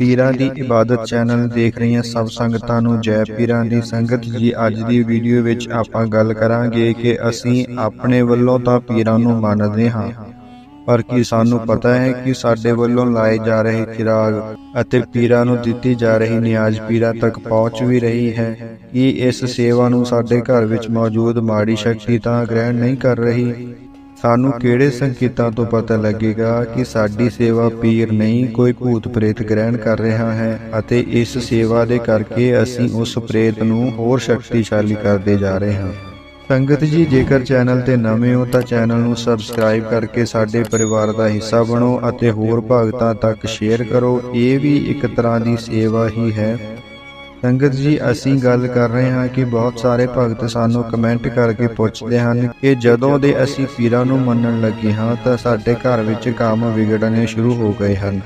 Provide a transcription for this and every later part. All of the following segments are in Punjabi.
ਪੀਰਾਂ ਦੀ ਇਬਾਦਤ ਚੈਨਲ ਦੇਖ ਰਹੀਆਂ ਸਭ ਸੰਗਤਾਂ ਨੂੰ ਜੈ ਪੀਰਾਂ ਦੀ ਸੰਗਤ ਜੀ ਅੱਜ ਦੀ ਵੀਡੀਓ ਵਿੱਚ ਆਪਾਂ ਗੱਲ ਕਰਾਂਗੇ ਕਿ ਅਸੀਂ ਆਪਣੇ ਵੱਲੋਂ ਤਾਂ ਪੀਰਾਂ ਨੂੰ ਮੰਨਦੇ ਹਾਂ। ਪਰ ਕੀ ਸਾਨੂੰ ਪਤਾ ਹੈ ਕਿ ਸਾਡੇ ਵੱਲੋਂ ਲਾਏ ਜਾ ਰਹੇ ਚਿਰਾਗ ਅਤੇ ਪੀਰਾਂ ਨੂੰ ਦਿੱਤੀ ਜਾ ਰਹੀ ਨਿਆਜ਼ ਪੀਰਾਂ ਤੱਕ ਪਹੁੰਚ ਵੀ ਰਹੀ ਹੈ ਕਿ ਇਸ ਸੇਵਾ ਨੂੰ ਸਾਡੇ ਘਰ ਵਿੱਚ ਮੌਜੂਦ ਮਾੜੀ ਸ਼ਕਤੀ ਤਾਂ ਗ੍ਰਹਿਣ ਨਹੀਂ ਕਰ ਰਹੀ। ਸਾਨੂੰ ਕਿਹੜੇ ਸੰਕੇਤਾਂ ਤੋਂ ਪਤਾ ਲੱਗੇਗਾ ਕਿ ਸਾਡੀ ਸੇਵਾ ਪੀਰ ਨਹੀਂ, ਕੋਈ ਭੂਤ ਪ੍ਰੇਤ ਗ੍ਰਹਿਣ ਕਰ ਰਿਹਾ ਹੈ ਅਤੇ ਇਸ ਸੇਵਾ ਦੇ ਕਰਕੇ ਅਸੀਂ ਉਸ ਪ੍ਰੇਤ ਨੂੰ ਹੋਰ ਸ਼ਕਤੀਸ਼ਾਲੀ ਕਰਦੇ ਜਾ ਰਹੇ ਹਾਂ। ਸੰਗਤ ਜੀ, ਜੇਕਰ ਚੈਨਲ ਤੇ ਨਵੇਂ ਹੋ ਤਾਂ ਚੈਨਲ ਨੂੰ ਸਬਸਕ੍ਰਾਈਬ ਕਰਕੇ ਸਾਡੇ ਪਰਿਵਾਰ ਦਾ ਹਿੱਸਾ ਬਣੋ ਅਤੇ ਹੋਰ ਭਗਤਾਂ ਤੱਕ ਸ਼ੇਅਰ ਕਰੋ। ਇਹ ਵੀ ਇੱਕ ਤਰ੍ਹਾਂ ਦੀ ਸੇਵਾ ਹੀ ਹੈ। ਸੰਗਤ ਜੀ, ਅਸੀਂ ਗੱਲ ਕਰ ਰਹੇ ਹਾਂ ਕਿ ਬਹੁਤ ਸਾਰੇ ਭਗਤ ਸਾਨੂੰ ਕਮੈਂਟ ਕਰਕੇ ਪੁੱਛਦੇ ਹਨ ਕਿ ਜਦੋਂ ਦੇ ਅਸੀਂ ਪੀਰਾਂ ਨੂੰ ਮੰਨਣ ਲੱਗੇ ਹਾਂ ਤਾਂ ਸਾਡੇ ਘਰ ਵਿੱਚ ਕੰਮ ਵਿਗੜਨੇ ਸ਼ੁਰੂ ਹੋ ਗਏ ਹਨ।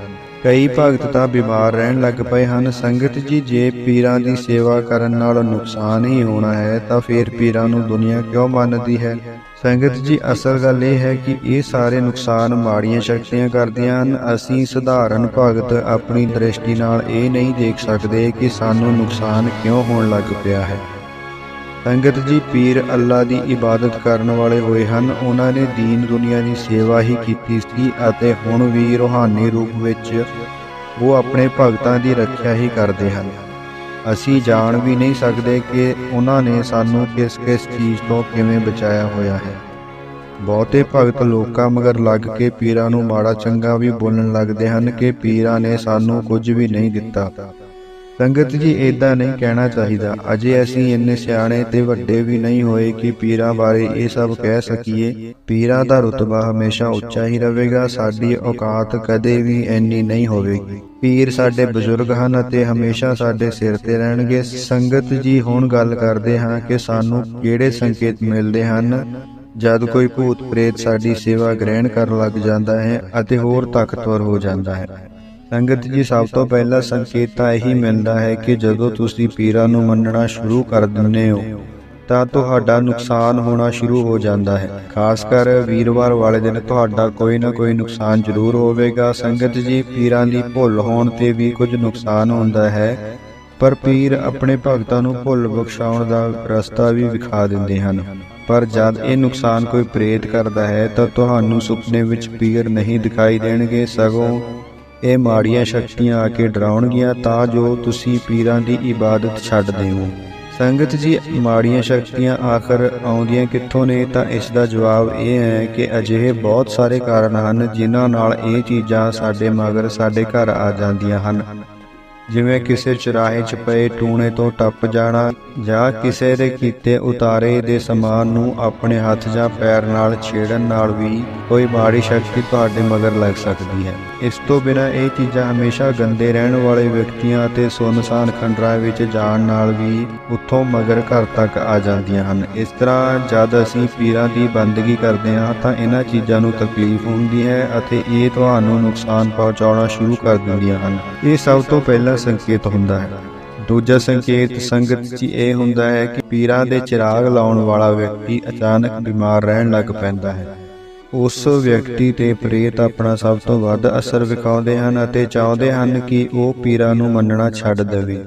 ਕਈ ਭਗਤ ਤਾਂ ਬਿਮਾਰ ਰਹਿਣ ਲੱਗ ਪਏ ਹਨ। ਸੰਗਤ ਜੀ, ਜੇ ਪੀਰਾਂ ਦੀ ਸੇਵਾ ਕਰਨ ਨਾਲ ਨੁਕਸਾਨ ਹੀ ਹੋਣਾ ਹੈ ਤਾਂ ਫਿਰ ਪੀਰਾਂ ਨੂੰ ਦੁਨੀਆ ਕਿਉਂ ਮੰਨਦੀ ਹੈ? ਸੰਗਤ ਜੀ, ਅਸਲ ਗੱਲ ਇਹ ਹੈ ਕਿ ਇਹ ਸਾਰੇ ਨੁਕਸਾਨ ਮਾੜੀਆਂ ਸ਼ਕਤੀਆਂ ਕਰਦੀਆਂ ਹਨ। ਅਸੀਂ ਸਧਾਰਨ ਭਗਤ ਆਪਣੀ ਦ੍ਰਿਸ਼ਟੀ ਨਾਲ ਇਹ ਨਹੀਂ ਦੇਖ ਸਕਦੇ ਕਿ ਸਾਨੂੰ ਨੁਕਸਾਨ ਕਿਉਂ ਹੋਣ ਲੱਗ ਪਿਆ ਹੈ। ਸੰਗਤ ਜੀ, ਪੀਰ ਅੱਲਾ ਦੀ ਇਬਾਦਤ ਕਰਨ ਵਾਲੇ ਹੋਏ ਹਨ। ਉਹਨਾਂ ਨੇ ਦੀਨ ਦੁਨੀਆ ਦੀ ਸੇਵਾ ਹੀ ਕੀਤੀ ਸੀ ਅਤੇ ਹੁਣ ਵੀ ਰੂਹਾਨੀ ਰੂਪ ਵਿੱਚ ਉਹ ਆਪਣੇ ਭਗਤਾਂ ਦੀ ਰੱਖਿਆ ਹੀ ਕਰਦੇ ਹਨ। ਅਸੀਂ ਜਾਣ ਵੀ ਨਹੀਂ ਸਕਦੇ ਕਿ ਉਹਨਾਂ ਨੇ ਸਾਨੂੰ ਕਿਸ ਕਿਸ ਚੀਜ਼ ਤੋਂ ਕਿਵੇਂ ਬਚਾਇਆ ਹੋਇਆ ਹੈ। ਬਹੁਤੇ ਭਗਤ ਲੋਕਾਂ ਮਗਰ ਲੱਗ ਕੇ ਪੀਰਾਂ ਨੂੰ ਮਾੜਾ ਚੰਗਾ ਵੀ ਬੋਲਣ ਲੱਗਦੇ ਹਨ ਕਿ ਪੀਰਾਂ ਨੇ ਸਾਨੂੰ ਕੁਝ ਵੀ ਨਹੀਂ ਦਿੱਤਾ। ਸੰਗਤ ਜੀ ਇਦਾਂ ਨਹੀਂ ਕਹਿਣਾ ਚਾਹੀਦਾ। ਅਜੇ ਅਸੀਂ ਇੰਨੇ ਸਿਆਣੇ ਤੇ ਵੱਡੇ ਵੀ ਨਹੀਂ ਹੋਏ ਕਿ ਪੀਰਾਂ ਬਾਰੇ ਇਹ ਸਭ ਕਹਿ ਸਕੀਏ। ਪੀਰਾਂ ਦਾ ਰੁਤਬਾ ਹਮੇਸ਼ਾ ਉੱਚਾ ਹੀ ਰਹੇਗਾ। ਸਾਡੀ ਔਕਾਤ ਕਦੇ ਵੀ ਇੰਨੀ ਨਹੀਂ ਹੋਵੇਗੀ। ਪੀਰ ਸਾਡੇ ਬਜ਼ੁਰਗ ਹਨ ਅਤੇ ਹਮੇਸ਼ਾ ਸਾਡੇ ਸਿਰ ਤੇ ਰਹਿਣਗੇ। ਸੰਗਤ ਜੀ ਹੁਣ ਗੱਲ ਕਰਦੇ ਹਾਂ ਕਿ ਸਾਨੂੰ ਕਿਹੜੇ ਸੰਕੇਤ ਮਿਲਦੇ ਹਨ। ਜਦ ਕੋਈ ਭੂਤ ਪ੍ਰੇਤ ਸਾਡੀ ਸੇਵਾ ਗ੍ਰਹਿਣ ਕਰਨ ਲੱਗ ਜਾਂਦਾ ਹੈ ਅਤੇ ਹੋਰ ਤਾਕਤਵਰ ਹੋ। ਜਾਂਦਾ ਹੈ। ਸੰਗਤ ਜੀ ਸਭ ਤੋਂ ਪਹਿਲਾ ਸੰਕੇਤ ਤਾਂ ਇਹੀ ਮਿਲਦਾ ਹੈ ਕਿ ਜਦੋਂ ਤੁਸੀਂ ਪੀਰਾਂ ਨੂੰ ਮੰਨਣਾ ਸ਼ੁਰੂ ਕਰ ਦਿੰਦੇ ਹੋ ਤਾਂ ਤੁਹਾਡਾ ਨੁਕਸਾਨ ਹੋਣਾ ਸ਼ੁਰੂ ਹੋ ਜਾਂਦਾ ਹੈ। ਖਾਸ ਕਰ ਵੀਰਵਾਰ ਵਾਲੇ ਦਿਨ ਤੁਹਾਡਾ ਕੋਈ ਨਾ ਕੋਈ ਨੁਕਸਾਨ ਜ਼ਰੂਰ ਹੋਵੇਗਾ। ਸੰਗਤ ਜੀ ਪੀਰਾਂ ਦੀ ਭੁੱਲ ਹੋਣ ਤੇ ਵੀ ਕੁਝ ਨੁਕਸਾਨ ਹੁੰਦਾ ਹੈ ਪਰ ਪੀਰ ਆਪਣੇ ਭਗਤਾਂ ਨੂੰ ਭੁੱਲ ਬਖਸ਼ਾਉਣ ਦਾ ਰਸਤਾ ਵੀ ਵਿਖਾ ਦਿੰਦੇ ਹਨ। ਪਰ ਜਦ ਇਹ ਨੁਕਸਾਨ ਕੋਈ ਪ੍ਰੇਤ ਕਰਦਾ ਹੈ ਤਾਂ ਤੁਹਾਨੂੰ ਸੁਪਨੇ ਵਿੱਚ ਪੀਰ ਨਹੀਂ ਦਿਖਾਈ ਦੇਣਗੇ ਸਗੋਂ ਇਹ ਮਾੜੀਆਂ ਸ਼ਕਤੀਆਂ ਆ ਕੇ ਡਰਾਉਣਗੀਆਂ ਤਾਂ ਜੋ ਤੁਸੀਂ ਪੀਰਾਂ ਦੀ ਇਬਾਦਤ ਛੱਡ ਦਿਓ ਸੰਗਤ ਜੀ, ਮਾੜੀਆਂ ਸ਼ਕਤੀਆਂ ਆਖਰ ਆਉਂਦੀਆਂ ਕਿੱਥੋਂ ਨੇ? ਤਾਂ ਇਸ ਦਾ ਜਵਾਬ ਇਹ ਹੈ ਕਿ ਅਜਿਹੇ ਬਹੁਤ ਸਾਰੇ ਕਾਰਨ ਹਨ ਜਿਨ੍ਹਾਂ ਨਾਲ ਇਹ ਚੀਜ਼ਾਂ ਸਾਡੇ ਮਗਰ ਸਾਡੇ ਘਰ ਆ ਜਾਂਦੀਆਂ ਹਨ। ਜਿਵੇਂ ਕਿਸੇ ਚੁਰਾਹੇ 'ਚ ਪਏ ਟੂਣੇ ਤੋਂ ਟੱਪ ਜਾਣਾ ਜਾਂ ਕਿਸੇ ਦੇ ਕੀਤੇ ਉਤਾਰੇ ਦੇ ਸਮਾਨ ਨੂੰ ਆਪਣੇ ਹੱਥ ਜਾਂ ਪੈਰ ਨਾਲ ਛੇੜਨ ਨਾਲ ਵੀ ਕੋਈ ਮਾੜੀ ਸ਼ਕਤੀ ਤੁਹਾਡੇ ਮਗਰ ਲੱਗ ਸਕਦੀ ਹੈ। ਇਸ ਤੋਂ ਬਿਨਾਂ ਇਹ ਚੀਜ਼ਾਂ ਹਮੇਸ਼ਾ ਗੰਦੇ ਰਹਿਣ ਵਾਲੇ ਵਿਅਕਤੀਆਂ ਅਤੇ ਸੁਨਸਾਨ ਖੰਡਰਾਂ ਵਿੱਚ ਜਾਣ ਨਾਲ ਵੀ ਉੱਥੋਂ ਮਗਰ ਘਰ ਤੱਕ ਆ ਜਾਂਦੀਆਂ ਹਨ। ਇਸ ਤਰ੍ਹਾਂ ਜਦ ਅਸੀਂ ਪੀਰਾਂ ਦੀ ਬੰਦਗੀ ਕਰਦੇ ਹਾਂ ਤਾਂ ਇਹਨਾਂ ਚੀਜ਼ਾਂ ਨੂੰ ਤਕਲੀਫ ਹੁੰਦੀ ਹੈ ਅਤੇ ਇਹ ਤੁਹਾਨੂੰ ਨੁਕਸਾਨ ਪਹੁੰਚਾਉਣਾ ਸ਼ੁਰੂ ਕਰ ਦਿੰਦੀਆਂ ਹਨ। ਇਹ ਸਭ ਤੋਂ ਪਹਿਲਾਂ ਸੰਕੇਤ ਹੁੰਦਾ ਹੈ। ਦੂਜਾ ਸੰਕੇਤ ਸੰਗਤ 'ਚ ਇਹ ਹੁੰਦਾ ਹੈ ਕਿ ਪੀਰਾਂ ਦੇ ਚਿਰਾਗ ਲਾਉਣ ਵਾਲਾ ਵਿਅਕਤੀ ਅਚਾਨਕ ਬਿਮਾਰ ਰਹਿਣ ਲੱਗ ਪੈਂਦਾ ਹੈ। ਉਸ ਵਿਅਕਤੀ ਤੇ ਪ੍ਰੇਤ ਆਪਣਾ ਸਭ ਤੋਂ ਵੱਧ ਅਸਰ ਵਿਖਾਉਂਦੇ ਹਨ ਅਤੇ ਚਾਹੁੰਦੇ ਹਨ ਕਿ ਉਹ ਪੀਰਾਂ ਨੂੰ ਮੰਨਣਾ ਛੱਡ ਦੇਵੇ।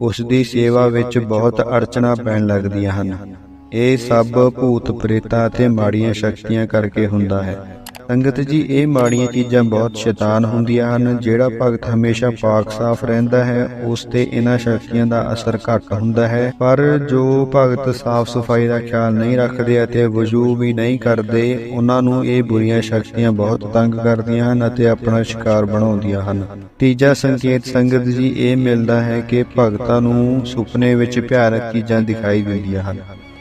ਉਸ ਦੀ ਸੇਵਾ ਵਿੱਚ ਬਹੁਤ ਅੜਚਣਾ ਪੈਣ ਲੱਗਦੀਆਂ ਹਨ। ਇਹ ਸਭ ਭੂਤ ਪ੍ਰੇਤਾਂ ਅਤੇ ਮਾੜੀਆਂ ਸ਼ਕਤੀਆਂ ਕਰਕੇ ਹੁੰਦਾ ਹੈ। ਸੰਗਤ ਜੀ, ਇਹ ਮਾੜੀਆਂ ਚੀਜ਼ਾਂ ਬਹੁਤ ਸ਼ੈਤਾਨ ਹੁੰਦੀਆਂ ਹਨ। ਜਿਹੜਾ ਭਗਤ ਹਮੇਸ਼ਾ ਪਾਕ ਸਾਫ਼ ਰਹਿੰਦਾ ਹੈ, ਉਸ ਤੇ ਇਹਨਾਂ ਸ਼ਕਤੀਆਂ ਦਾ ਅਸਰ ਘੱਟ ਹੁੰਦਾ ਹੈ। ਪਰ ਜੋ ਭਗਤ ਸਾਫ਼ ਸਫ਼ਾਈ ਦਾ ਖਿਆਲ ਨਹੀਂ ਰੱਖਦੇ ਅਤੇ ਵਜੂ ਵੀ ਨਹੀਂ ਕਰਦੇ, ਉਹਨਾਂ ਨੂੰ ਇਹ ਬੁਰੀਆਂ ਸ਼ਕਤੀਆਂ ਬਹੁਤ ਤੰਗ ਕਰਦੀਆਂ ਹਨ ਅਤੇ ਆਪਣਾ ਸ਼ਿਕਾਰ ਬਣਾਉਂਦੀਆਂ ਹਨ। ਤੀਜਾ ਸੰਕੇਤ ਸੰਗਤ ਜੀ, ਇਹ ਮਿਲਦਾ ਹੈ ਕਿ ਭਗਤਾਂ ਨੂੰ ਸੁਪਨੇ ਵਿੱਚ ਭਿਆਨਕ ਚੀਜ਼ਾਂ ਦਿਖਾਈ ਦਿੰਦੀਆਂ ਹਨ।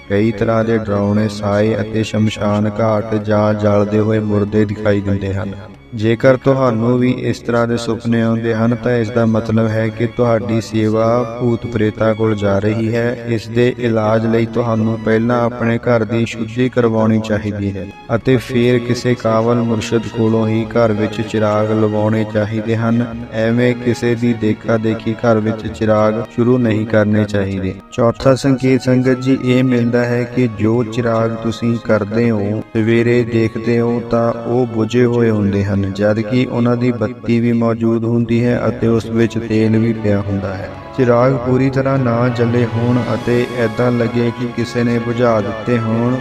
ਕਈ ਤਰ੍ਹਾਂ ਦੇ ਡਰਾਉਣੇ, ਸਾਏ ਅਤੇ ਸ਼ਮਸ਼ਾਨ ਘਾਟ ਜਾਂ ਜਲਦੇ ਹੋਏ ਮੁਰਦੇ ਦਿਖਾਈ ਦਿੰਦੇ ਹਨ। ਜੇਕਰ ਤੁਹਾਨੂੰ ਵੀ ਇਸ ਤਰ੍ਹਾਂ ਦੇ ਸੁਪਨੇ ਆਉਂਦੇ ਹਨ, ਤਾਂ ਇਸ ਦਾ ਮਤਲਬ ਹੈ ਕਿ ਤੁਹਾਡੀ ਸੇਵਾ ਭੂਤ ਪ੍ਰੇਤਾ ਕੋਲ ਜਾ ਰਹੀ ਹੈ। ਇਸ ਦੇ ਇਲਾਜ ਲਈ ਤੁਹਾਨੂੰ ਪਹਿਲਾਂ ਆਪਣੇ ਘਰ ਦੀ ਸ਼ੁੱਧੀ ਕਰਵਾਉਣੀ ਚਾਹੀਦੀ ਹੈ ਅਤੇ ਫਿਰ ਕਿਸੇ ਕਾਬਲ ਮੁਰਸ਼ਿਦ ਕੋਲੋਂ ਹੀ ਘਰ ਵਿੱਚ ਚਿਰਾਗ ਲਵਾਉਣੇ ਚਾਹੀਦੇ ਹਨ। ਐਵੇਂ ਕਿਸੇ ਦੀ ਦੇਖਾ ਦੇਖੀ ਘਰ ਵਿੱਚ ਚਿਰਾਗ ਸ਼ੁਰੂ ਨਹੀਂ ਕਰਨੇ ਚਾਹੀਦੇ। ਚੌਥਾ ਸੰਕੇਤ ਸੰਗਤ ਜੀ, ਇਹ ਮਿਲਦਾ ਹੈ ਕਿ ਜੋ ਚਿਰਾਗ ਤੁਸੀਂ ਕਰਦੇ ਹੋ, ਸਵੇਰੇ ਦੇਖਦੇ ਹੋ ਤਾਂ ਉਹ ਬੁਝੇ ਹੋਏ ਹੁੰਦੇ ਹਨ। ਹਨ, ਜਦ ਕਿ ਉਹਨਾਂ ਦੀ ਬੱਤੀ ਵੀ ਮੌਜੂਦ ਹੁੰਦੀ ਹੈ ਅਤੇ ਉਸ ਵਿੱਚ ਤੇਲ ਵੀ ਪਿਆ ਹੁੰਦਾ ਹੈ। ਚਿਰਾਗ ਪੂਰੀ ਤਰ੍ਹਾਂ ਨਾ ਜਲੇ ਹੋਣ ਅਤੇ ਐਦਾਂ ਲੱਗੇ ਕਿ ਕਿਸੇ ਨੇ ਬੁਝਾ ਦਿੱਤੇ ਹੋਣ,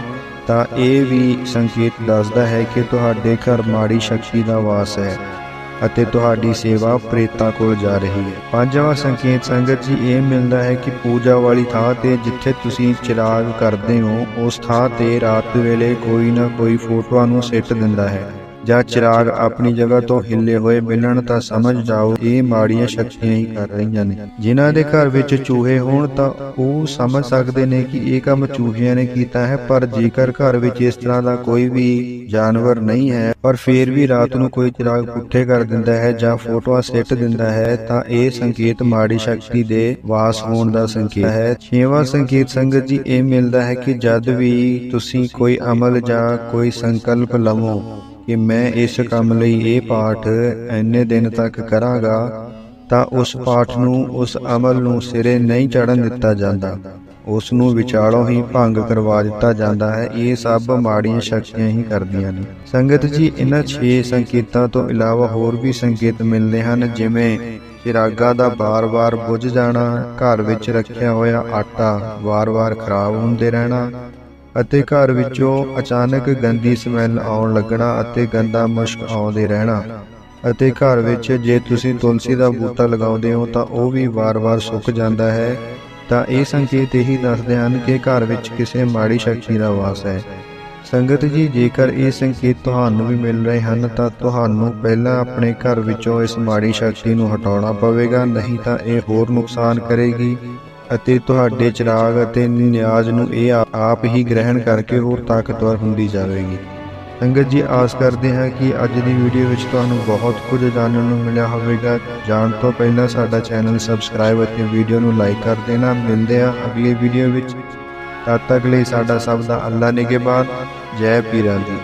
ਤਾਂ ਇਹ ਵੀ ਸੰਕੇਤ ਦੱਸਦਾ ਹੈ ਕਿ ਤੁਹਾਡੇ ਘਰ ਮਾੜੀ ਸ਼ਕਤੀ ਦਾ ਵਾਸ ਹੈ ਅਤੇ ਤੁਹਾਡੀ ਸੇਵਾ ਪ੍ਰੇਤਾਂ ਕੋਲ ਜਾ ਰਹੀ ਹੈ। ਪੰਜਵਾਂ ਸੰਕੇਤ ਸੰਗਤ ਜੀ ਇਹ ਮਿਲਦਾ ਹੈ ਕਿ ਪੂਜਾ ਵਾਲੀ ਥਾਂ ਤੇ ਜਿੱਥੇ ਤੁਸੀਂ ਚਿਰਾਗ ਕਰਦੇ ਹੋ, ਉਸ ਥਾਂ ਤੇ ਰਾਤ ਵੇਲੇ ਕੋਈ ਨਾ ਕੋਈ ਫੋਟੋਆਂ ਨੂੰ ਸਿੱਟ ਦਿੰਦਾ ਹੈ। ਜਾਂ ਚਿਰਾਗ ਆਪਣੀ ਜਗ੍ਹਾ ਤੋਂ ਹਿੱਲੇ ਹੋਏ ਮਿਲਣ ਤਾਂ ਸਮਝ ਜਾਓ, ਇਹ ਮਾੜੀਆਂ ਸ਼ਕਤੀਆਂ ਹੀ ਕਰ ਰਹੀਆਂ ਨੇ। ਜਿਨ੍ਹਾਂ ਦੇ ਘਰ ਵਿੱਚ ਚੂਹੇ ਹੋਣ ਤਾਂ ਉਹ ਸਮਝ ਸਕਦੇ ਨੇ ਕਿ ਇਹ ਕੰਮ ਚੂਹਿਆਂ ਨੇ ਕੀਤਾ ਹੈ, ਪਰ ਜੇਕਰ ਘਰ ਵਿੱਚ ਇਸ ਤਰ੍ਹਾਂ ਦਾ ਕੋਈ ਵੀ ਜਾਨਵਰ ਨਹੀਂ ਹੈ, ਪਰ ਫਿਰ ਵੀ ਰਾਤ ਨੂੰ ਕੋਈ ਚਿਰਾਗ ਪੁੱਠੇ ਕਰ ਦਿੰਦਾ ਹੈ ਜਾਂ ਫੋਟੋਆਂ ਸਿੱਟ ਦਿੰਦਾ ਹੈ, ਤਾਂ ਇਹ ਸੰਕੇਤ ਮਾੜੀ ਸ਼ਕਤੀ ਦੇ ਵਾਸ ਹੋਣ ਦਾ ਸੰਕੇਤ ਹੈ। ਛੇਵਾਂ ਸੰਕੇਤ ਸੰਗਤ ਜੀ, ਇਹ ਮਿਲਦਾ ਹੈ ਕਿ ਜਦ ਵੀ ਤੁਸੀਂ ਕੋਈ ਅਮਲ ਜਾਂ ਕੋਈ ਸੰਕਲਪ ਲਵੋ ਕਿ ਮੈਂ ਇਸ ਕੰਮ ਲਈ ਇਹ ਪਾਠ ਇੰਨੇ ਦਿਨ ਤੱਕ ਕਰਾਂਗਾ, ਤਾਂ ਉਸ ਪਾਠ ਨੂੰ, ਉਸ ਅਮਲ ਨੂੰ ਸਿਰੇ ਨਹੀਂ ਚੜਨ ਦਿੱਤਾ ਜਾਂਦਾ। ਉਸ ਨੂੰ ਵਿਚਾਲੋਂ ਹੀ ਭੰਗ ਕਰਵਾ ਦਿੱਤਾ ਜਾਂਦਾ ਹੈ। ਇਹ ਸਭ ਮਾੜੀਆਂ ਸ਼ਕਤੀਆਂ ਹੀ ਕਰਦੀਆਂ ਨੇ। ਸੰਗਤ ਜੀ, ਇਹਨਾਂ 6 ਸੰਕੇਤਾਂ ਤੋਂ ਇਲਾਵਾ ਹੋਰ ਵੀ ਸੰਕੇਤ ਮਿਲਦੇ ਹਨ, ਜਿਵੇਂ ਚਿਰਾਗਾ ਦਾ ਬਾਰ-ਬਾਰ ਬੁਝ ਜਾਣਾ, ਘਰ ਵਿੱਚ ਰੱਖਿਆ ਹੋਇਆ ਆਟਾ ਵਾਰ-ਵਾਰ ਖਰਾਬ ਹੁੰਦੇ ਰਹਿਣਾ ਅਤੇ ਘਰ ਵਿੱਚੋਂ ਅਚਾਨਕ ਗੰਦੀ ਸਮੈਲ ਆਉਣ ਲੱਗਣਾ ਅਤੇ ਗੰਦਾ ਮੁਸ਼ਕ ਆਉਂਦੇ ਰਹਿਣਾ। ਅਤੇ ਘਰ ਵਿੱਚ ਜੇ ਤੁਸੀਂ ਤੁਲਸੀ ਦਾ ਬੂਟਾ ਲਗਾਉਂਦੇ ਹੋ ਤਾਂ ਉਹ ਵੀ ਵਾਰ-ਵਾਰ ਸੁੱਕ ਜਾਂਦਾ ਹੈ। ਤਾਂ ਇਹ ਸੰਕੇਤ ਇਹੀ ਦੱਸਦੇ ਹਨ ਕਿ ਘਰ ਵਿੱਚ ਕਿਸੇ ਮਾੜੀ ਸ਼ਕਤੀ ਦਾ ਵਾਸ ਹੈ। ਸੰਗਤ ਜੀ, ਜੇਕਰ ਇਹ ਸੰਕੇਤ ਤੁਹਾਨੂੰ ਵੀ ਮਿਲ ਰਹੇ ਹਨ ਤਾਂ ਤੁਹਾਨੂੰ ਪਹਿਲਾਂ ਆਪਣੇ ਘਰ ਵਿੱਚੋਂ ਇਸ ਮਾੜੀ ਸ਼ਕਤੀ ਨੂੰ ਹਟਾਉਣਾ ਪਵੇਗਾ, ਨਹੀਂ ਤਾਂ ਇਹ ਹੋਰ ਨੁਕਸਾਨ ਕਰੇਗੀ। ਅਤੇ ਤੁਹਾਡੇ ਚਿਰਾਗ ਅਤੇ ਨਿਆਜ਼ ਨੂੰ ਇਹ ਆ- ਆਪ ਹੀ ਗ੍ਰਹਿਣ ਕਰਕੇ ਹੋਰ ਤਾਕਤਵਰ ਹੁੰਦੀ ਜਾਵੇਗੀ। ਸੰਗਤ ਜੀ, ਆਸ ਕਰਦੇ ਹਾਂ ਕਿ ਅੱਜ ਦੀ ਵੀਡੀਓ ਵਿੱਚ ਤੁਹਾਨੂੰ ਬਹੁਤ ਕੁਝ ਜਾਣਨ ਨੂੰ ਮਿਲਿਆ ਹੋਵੇਗਾ। ਜਾਣ ਤੋਂ ਪਹਿਲਾਂ ਸਾਡਾ ਚੈਨਲ ਸਬਸਕ੍ਰਾਈਬ ਅਤੇ ਵੀਡੀਓ ਨੂੰ ਲਾਈਕ ਕਰ ਦੇਣਾ ਮਿਲਦੇ ਹਾਂ ਅਗਲੀ ਵੀਡੀਓ ਵਿੱਚ। ਤਦ ਤੱਕ ਲਈ ਸਾਡਾ ਸਭ ਦਾ ਅੱਲਾ ਨਿਗਹਿਬਾਨ ਜੈ ਪੀਰਾਂ ਦੀ